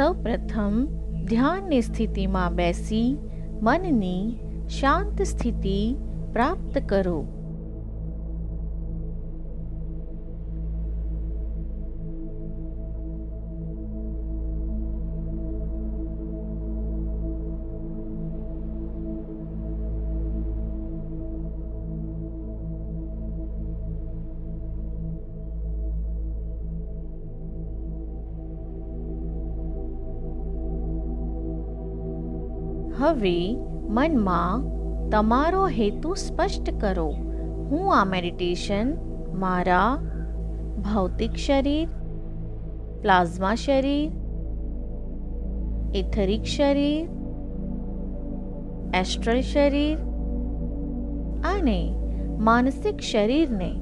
સૌપ્રથમ ધ્યાનની સ્થિતિમાં બેસી મનની શાંત સ્થિતિ પ્રાપ્ત કરો. હવે મનમાં તમારો હેતુ સ્પષ્ટ કરો. હું આ મેડિટેશન મારા ભૌતિક શરીર, પ્લાઝમા શરીર એથરિક શરીર, એસ્ટ્રલ શરીર અને માનસિક શરીરને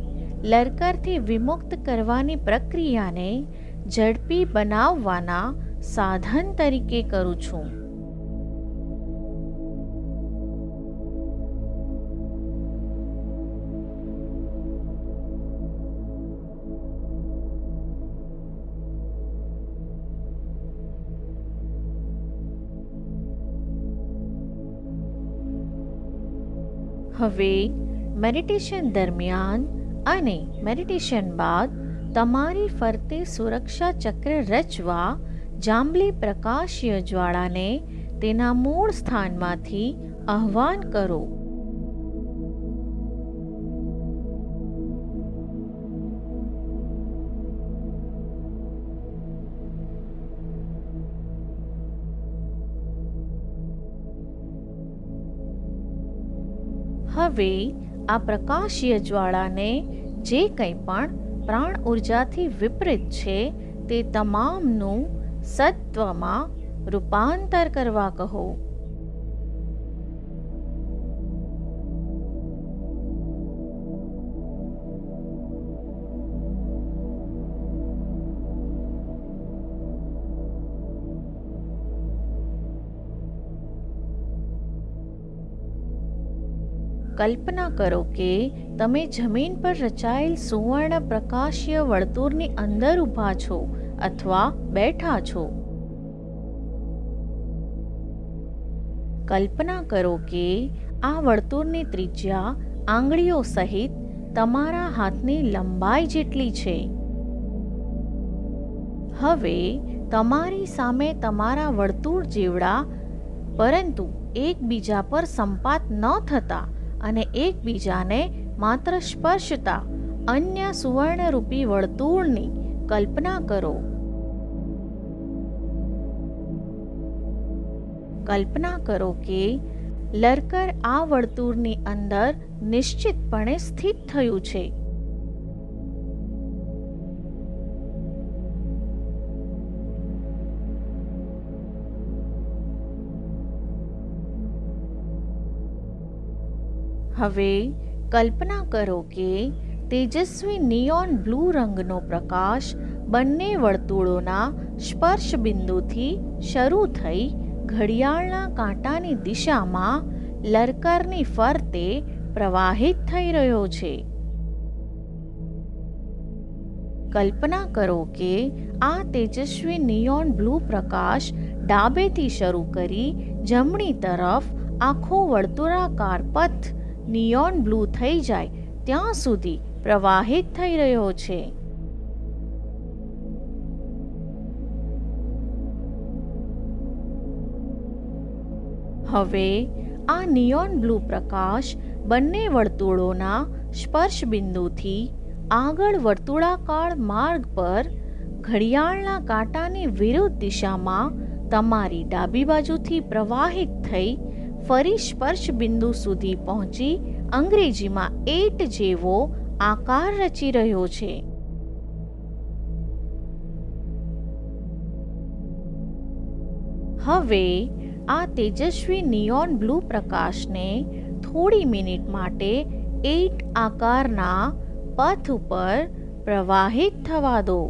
લરકરથી વિમુક્ત કરવાની પ્રક્રિયાને ઝડપી બનાવવાના સાધન તરીકે કરું છું. હવે મેડિટેશન દરમિયાન અને મેડિટેશન બાદ તમારી ફરતે સુરક્ષા ચક્ર રચવા જાંબલી પ્રકાશીય જ્વાળાને તેના મૂળ સ્થાનમાંથી આહ્વાન કરો. હવે આ પ્રકાશીય જ્વાળાને જે કંઈ પણ પ્રાણ ઉર્જાથી વિપરીત છે, તે તમામનું સત્વમાં રૂપાંતર કરવા કહો. કલ્પના કરો કે તમે જમીન પર રચાયેલ સુવર્ણ પ્રકાશીય વર્તુળની અંદર ઊભા છો અથવા બેઠા છો. કલ્પના કરો કે આ વર્તુળની ત્રિજ્યા આંગળીઓ સહિત તમારા હાથની લંબાઈ જેટલી છે. હવે તમારી સામે તમારા વર્તુળ જેવડા, પરંતુ એકબીજા પર સંપાત ન થતા અને એકબીજાને માત્ર સ્પર્શતા, અન્ય સુવર્ણરૂપી વર્તુળની કલ્પના કરો. કલ્પના કરો કે લરકર આ વર્તુળની અંદર નિશ્ચિતપણે સ્થિત થયું છે. હવે કલ્પના કરો કે તેજસ્વી નિયોન બ્લુ રંગનો પ્રકાશ બંને વર્તુળોના સ્પર્શ બિંદુથી શરૂ થઈ ઘડિયાળના કાંટાની દિશામાં લરકરની ફરતે પ્રવાહિત થઈ રહ્યો છે. કલ્પના કરો કે આ તેજસ્વી નિયોન બ્લુ પ્રકાશ ડાબેથી શરૂ કરી જમણી તરફ આખો વર્તુળાકાર પથ નિયોન બ્લુ થઈ જાય ત્યાં સુધી પ્રવાહિત થઈ રહ્યો છે. હવે આ નિયોન બ્લુ પ્રકાશ બંને વર્તુળોના સ્પર્શ બિંદુથી આગળ વર્તુળાકાર માર્ગ પર ઘડિયાળના કાંટાની વિરુદ્ધ દિશામાં તમારી ડાબી બાજુથી પ્રવાહિત થઈ ફરી સ્પર્શ બિંદુ સુધી પહોંચી અંગ્રેજીમાં એટ જેવો આકાર રચી રહ્યો છે. હવે આ તેજસ્વી નિયોન બ્લુ પ્રકાશને થોડી મિનિટ માટે એટ આકારના પથ ઉપર પ્રવાહિત થવા દો.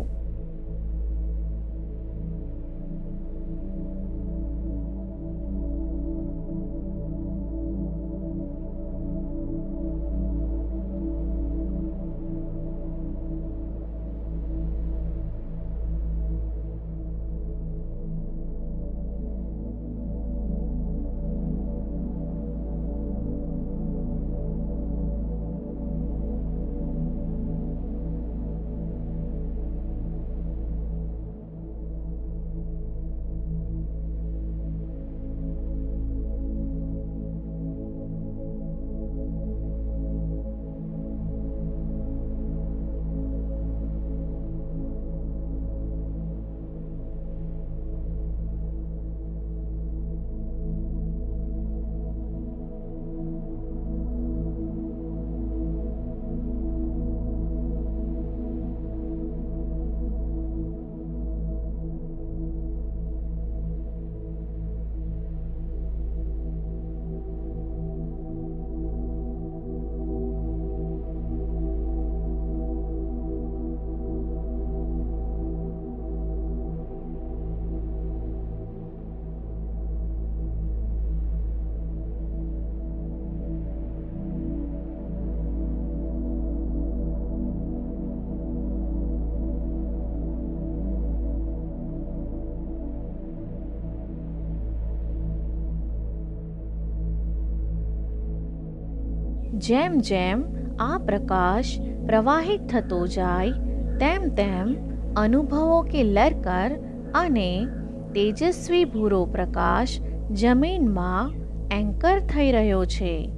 જેમ જેમ આ પ્રકાશ પ્રવાહિત થતો જાય, તેમ તેમ અનુભવો કે લરકર અને તેજસ્વી ભૂરો પ્રકાશ જમીનમાં એન્કર થઈ રહ્યો છે.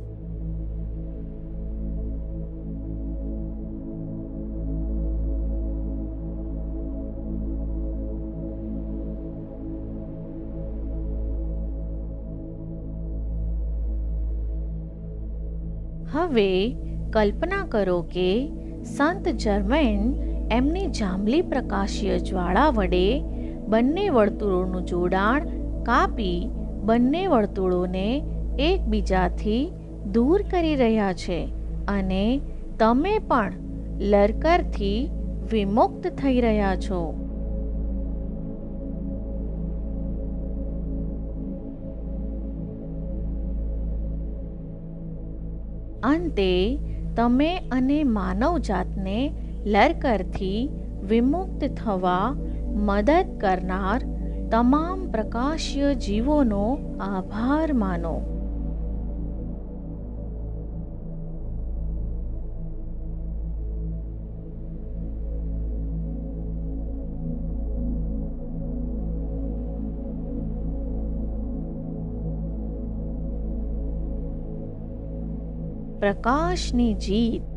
હવે કલ્પના કરો કે સંત જર્મેન એમની જાંબલી પ્રકાશીય જ્વાળા વડે બંને વર્તુળોનું જોડાણ કાપી બંને વર્તુળોને એકબીજાથી દૂર કરી રહ્યા છે અને તમે પણ લરકરથી વિમુક્ત થઈ રહ્યા છો. અંતે તમે અને માનવજાતને લરકરથી વિમુક્ત થવા મદદ કરનાર તમામ પ્રકાશીય જીવોનો આભાર માનો. પ્રકાશની જીત.